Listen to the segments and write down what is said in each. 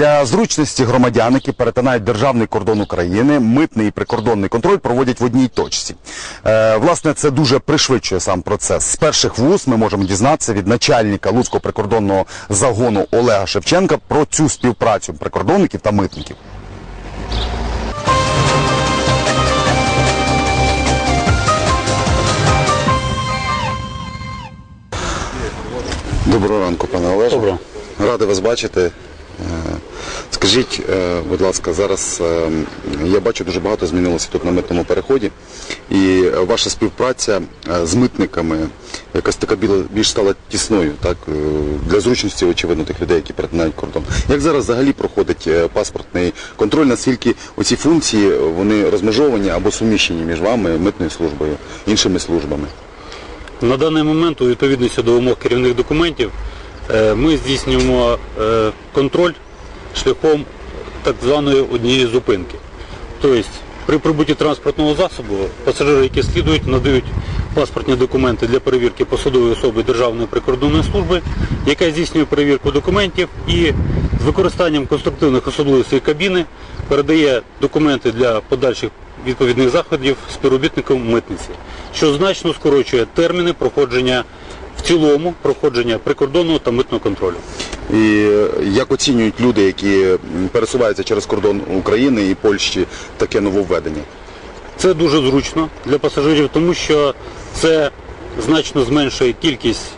Для зручності громадян, які перетинають державний кордон України, митний і прикордонний контроль проводять в одній точці. Е, власне, це дуже пришвидшує сам процес. З перших вуз ми можемо дізнатися від начальника Луцького прикордонного загону Олега Шевченка про цю співпрацю прикордонників та митників. Доброго ранку, пане Олеже. Доброго. Радий вас бачити. Скажіть, е, будь ласка, зараз е, я бачу дуже багато змінилося тут на митному переході, і ваша співпраця е, з митниками якась така більш стала тісною, так для зручності, очевидно, тих людей, які перетинають кордон. Як зараз взагалі проходить паспортний контроль? Наскільки оці функції вони розмежовані або суміщені між вами, митною службою, іншими службами? На даний момент, у відповідності до вимог керівних документів, ми здійснюємо контроль шляхом так званої однієї зупинки. Тобто, при прибутті транспортного засобу пасажири, які слідують, надають паспортні документи для перевірки посадової особи Державної прикордонної служби, яка здійснює перевірку документів і з використанням конструктивних особливостей кабіни передає документи для подальших відповідних заходів співробітникам митниці, що значно скорочує терміни проходження в цілому проходження прикордонного та митного контролю. І е, як оцінюють люди, які пересуваються через кордон України і Польщі таке нововведення? Це дуже зручно для пасажирів, тому що це значно зменшує кількість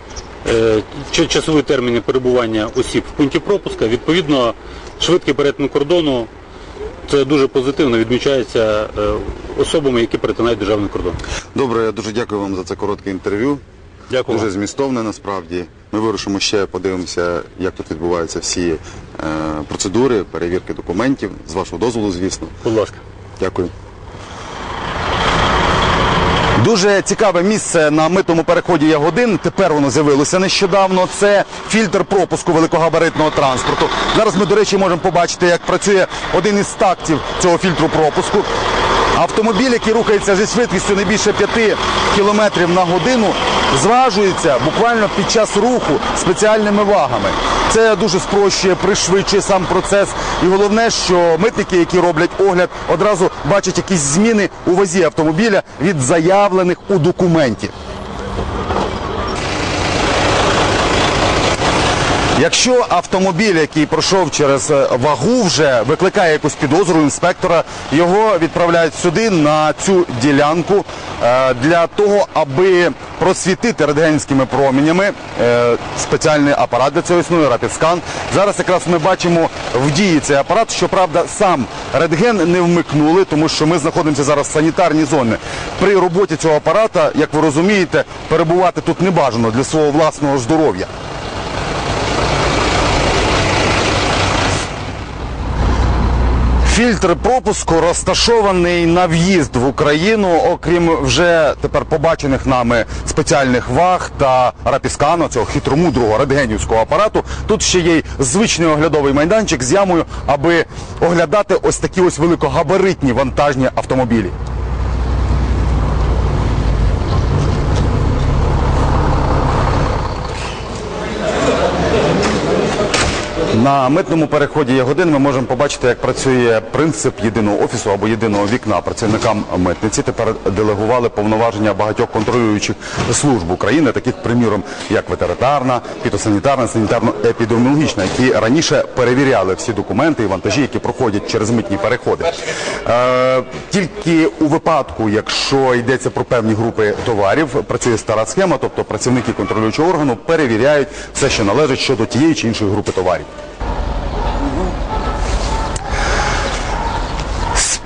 е, часові терміни перебування осіб в пункті пропуска. Відповідно, швидкий перетин кордону це дуже позитивно відмічається е, особами, які перетинають державний кордон. Добре, я дуже дякую вам за це коротке інтерв'ю. Дякую. Дуже змістовне насправді. Ми вирушимо ще, подивимося, як тут відбуваються всі е, процедури, перевірки документів. З вашого дозволу, звісно. Будь ласка. Дякую. Дуже цікаве місце на митному переході Ягодин. Тепер воно з'явилося нещодавно. Це фільтр пропуску великогабаритного транспорту. Зараз ми, до речі, можемо побачити, як працює один із тактів цього фільтру пропуску. Автомобіль, який рухається зі швидкістю не більше 5 км на годину, зважується буквально під час руху спеціальними вагами. Це дуже спрощує, пришвидшує сам процес. І головне, що митники, які роблять огляд, одразу бачать якісь зміни у вазі автомобіля від заявлених у документі. Якщо автомобіль, який пройшов через е, вагу, вже викликає якусь підозру інспектора, його відправляють сюди на цю ділянку е, для того, аби просвітити рентгенськими променями. Е, Спеціальний апарат для цього існує, рапідскан. Зараз якраз ми бачимо в дії цей апарат. Щоправда, сам рентген не вмикнули, тому що ми знаходимося зараз в санітарній зоні. При роботі цього апарата, як ви розумієте, перебувати тут не бажано для свого власного здоров'я. Фільтр пропуску розташований на в'їзд в Україну, окрім вже тепер побачених нами спеціальних ваг та рапіскану, цього хитромудрого рентгенівського апарату. Тут ще є й звичний оглядовий майданчик з ямою, аби оглядати ось такі ось великогабаритні вантажні автомобілі. На митному переході Ягодин ми можемо побачити, як працює принцип єдиного офісу або єдиного вікна. Працівникам митниці тепер делегували повноваження багатьох контролюючих служб України, таких приміром, як ветеринарна, фітосанітарна, санітарно-епідеміологічна, які раніше перевіряли всі документи і вантажі, які проходять через митні переходи. Е, тільки у випадку, якщо йдеться про певні групи товарів, працює стара схема, тобто працівники контролюючого органу перевіряють все, що належить щодо тієї чи іншої групи товарів.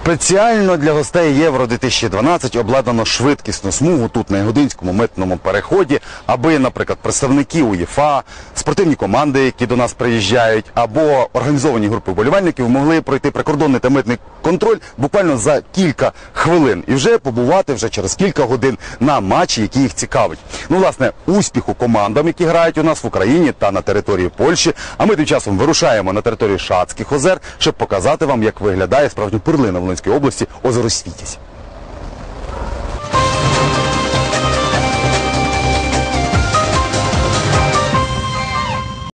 Спеціально для гостей Євро 2012 обладнано швидкісну смугу тут на Ягодинському митному переході, аби, наприклад, представники УЄФА, спортивні команди, які до нас приїжджають, або організовані групи вболівальників могли пройти прикордонний та митний контроль буквально за кілька хвилин і вже побувати вже через кілька годин на матчі, які їх цікавить. Ну, власне, успіху командам, які грають у нас в Україні та на території Польщі. А ми тим часом вирушаємо на територію Шацьких озер, щоб показати вам, як виглядає справжня перлина Волинської області озеро Світязь.